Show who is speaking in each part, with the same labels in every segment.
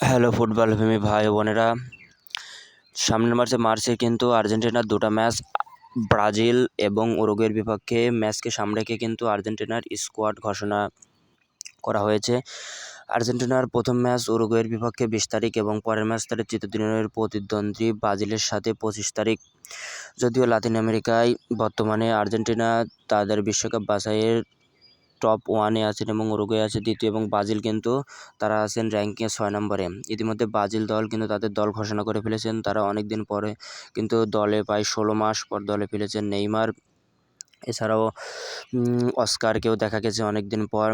Speaker 1: Hello football প্রেমী ভাই বোনেরা। সামনের মার্চে মার্চে কিন্তু আর্জেন্টিনার দুটো ম্যাচ, ব্রাজিল এবং উরুগুয়ের বিপক্ষে ম্যাচকে সামনে রেখে কিন্তু আর্জেন্টিনার স্কোয়াড ঘোষণা করা হয়েছে। আর্জেন্টিনার প্রথম ম্যাচ উরুগুয়ের বিপক্ষে বিশ তারিখ এবং পরের ম্যাচ তাদের চিত্রদিনের প্রতিদ্বন্দ্বী ব্রাজিলের সাথে পঁচিশ তারিখ। যদিও লাতিন আমেরিকায় বর্তমানে আর্জেন্টিনা তাদের বিশ্বকাপ বাছাইয়ের টপ ওয়ানে আছেন এবং উরুগুয়ে আছে দ্বিতীয় এবং ব্রাজিল কিন্তু তারা আছেন র্যাঙ্কিংয়ে ছয় নম্বরে। ইতিমধ্যে ব্রাজিল দল কিন্তু তাদের দল ঘোষণা করে ফেলেছেন। তারা অনেক দিন পরে কিন্তু দলে প্রায় ষোলো মাস পর দলে ফেলেছেন নেইমার। এছাড়াও অস্কারকেও দেখা গেছে অনেক দিন পর।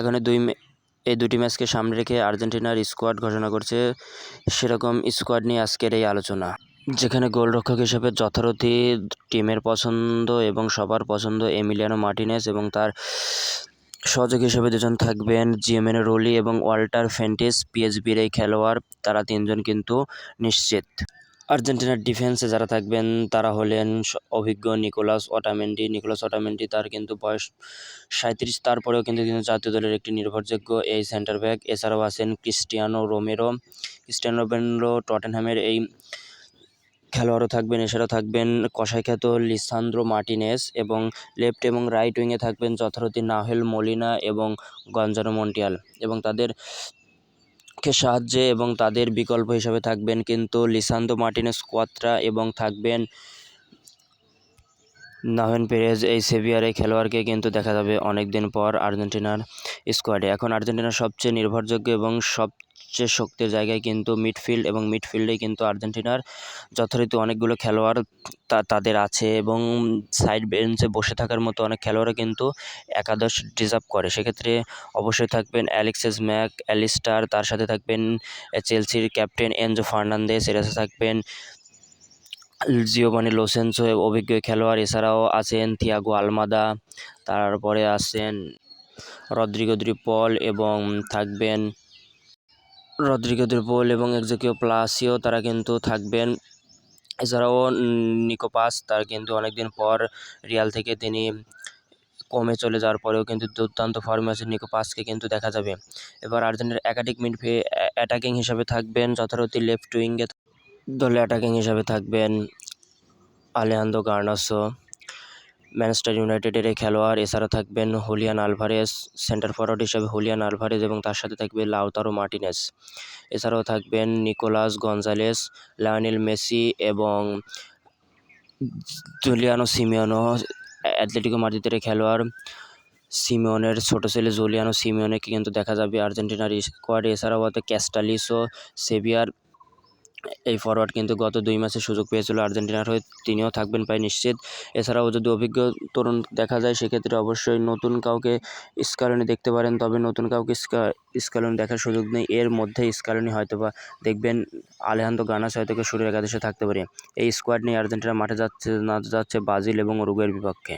Speaker 1: এখানে দুই এই দুটি ম্যাচকে সামনে রেখে আর্জেন্টিনার স্কোয়াড ঘোষণা করছে। সেরকম স্কোয়াড নিয়ে আজকের এই আলোচনা। যেখানে গোলরক্ষক হিসেবে যথারথি টিমের পছন্দ এবং সবার পছন্দ এমিলিয়ানো মার্টিনেস এবং তার সহযোগ হিসেবে দুজন থাকবেন জিএমএন রোলি এবং ওয়াল্টার ফেন্টিস পিএসবির এই খেলোয়াড়। তারা তিনজন কিন্তু নিশ্চিত। আর্জেন্টিনার ডিফেন্সে যারা থাকবেন, তারা হলেন অভিজ্ঞ নিকোলাস অটামেন্ডি নিকোলাস অটামেন্ডি তার কিন্তু বয়স সাঁত্রিশ তারপরেও কিন্তু কিন্তু জাতীয় দলের একটি নির্ভরযোগ্য এই সেন্টার ব্যাক। এছাড়াও আছেন ক্রিস্টিয়ানো রোমেরো। ক্রিস্টিয়ানো রোমেরো টটেনহ্যামের এই খেলোয়াড়ও থাকবেন এছাড়াও থাকবেন। কষাই খ্যাত লিসান্দ্রো মার্টিনেস এবং লেফট এবং রাইট উইংয়ে থাকবেন যথারথি নাহেল মলিনা এবং গঞ্জারো মন্টিয়াল। এবং তাদের কে সাহায্যে এবং তাদের বিকল্প হিসাবে থাকবেন কিন্তু লিসান্দ্রো মার্টিনেস কোয়াত্রা এবং থাকবেন নাহেন পেরেজ, এই সেভিয়ার এই খেলোয়াড়কে কিন্তু দেখা যাবে অনেক দিন পর আর্জেন্টিনার স্কোয়াডে এখন আর্জেন্টিনার সবচেয়ে নির্ভরযোগ্য এবং সব সবচেয়ে শক্তির জায়গায় কিন্তু মিডফিল্ড এবং মিডফিল্ডে কিন্তু আর্জেন্টিনার। যথারীতি অনেকগুলো খেলোয়াড় তাদের আছে এবং সাইড বেঞ্চে বসে থাকার মতো অনেক খেলোয়াড়ও কিন্তু একাদশ ডিজার্ভ করে। সেক্ষেত্রে অবশ্যই থাকবেন অ্যালেক্সেস ম্যাক, অ্যালিস্টার, তার সাথে থাকবেন চেলসির ক্যাপ্টেন এনজো ফার্নান্দেস, এর সাথে থাকবেন জিওবানি লোসেন্সো, অভিজ্ঞ খেলোয়াড়। এছাড়াও আছেন থিয়াগো আলমাদা, তারপরে আছেন রদ্রিগো দ্রিপল এবং থাকবেন রদ্রিগো দ্রিপল এবং একজেকিও প্লাসিও, তারা কিন্তু থাকবেন। এছাড়াও নিকোপাস, তার কিন্তু অনেকদিন পর রিয়াল থেকে তিনি কমে চলে যাওয়ার পরেও কিন্তু দুর্দান্ত ফর্মে আছে নিকো পাসকে কিন্তু দেখা যাবে। এবার আর্জেন্টিনার একাধিক মিডফে অ্যাটাকিং হিসাবে থাকবেন, যথারীতি লেফট উইঙ্গে দলে অ্যাটাকিং হিসাবে থাকবেন আলেহান্দো গার্নাসো। ম্যানচেস্টার ইউনাইটেডের এই খেলোয়াড়, এছাড়া থাকবেন হুলিয়ান আলভারেস সেন্টার ফরওয়ার্ড হিসেবে হুলিয়ান আলভারেজ এবং তার সাথে থাকবে লাউতারো মার্টিনেস। এছাড়াও থাকবেন নিকোলাস গঞ্জালেস লায়নেল মেসি এবং জুলিয়ানো সিমিয়ানো অ্যাথলেটিকো মাদ্রিদের খেলোয়াড়। সিমিওনের ছোটো ছেলে জুলিয়ানো সিমিওনেকে কিন্তু দেখা যাবে আর্জেন্টিনার স্কোয়াডে। এছাড়াও হয়তো ক্যাস্টালিসো, সেভিয়ার এই ফরওয়ার্ড কিন্তু গত দুই ম্যাচে সুযোগ পেয়েছিল আর্জেন্টিনার হয়ে। তিনিও থাকবেন প্রায় নিশ্চিত। এছাড়াও যদি অভিজ্ঞ তরুণ দেখা যায়, সেক্ষেত্রে অবশ্যই নতুন কাউকে স্কালনি দেখতে পারেন। তবে নতুন কাউকে স্কালনি দেখার সুযোগ নেই। এর মধ্যে স্কালনি হয়তো বা দেখবেন আলেহান্ত গানাস হয়তো শুরুর একাদশে থাকতে পারে। এই স্কোয়াড নিয়ে আর্জেন্টিনা মাঠে যাচ্ছে, না যাচ্ছে ব্রাজিল এবং উরুগুয়ের বিপক্ষে।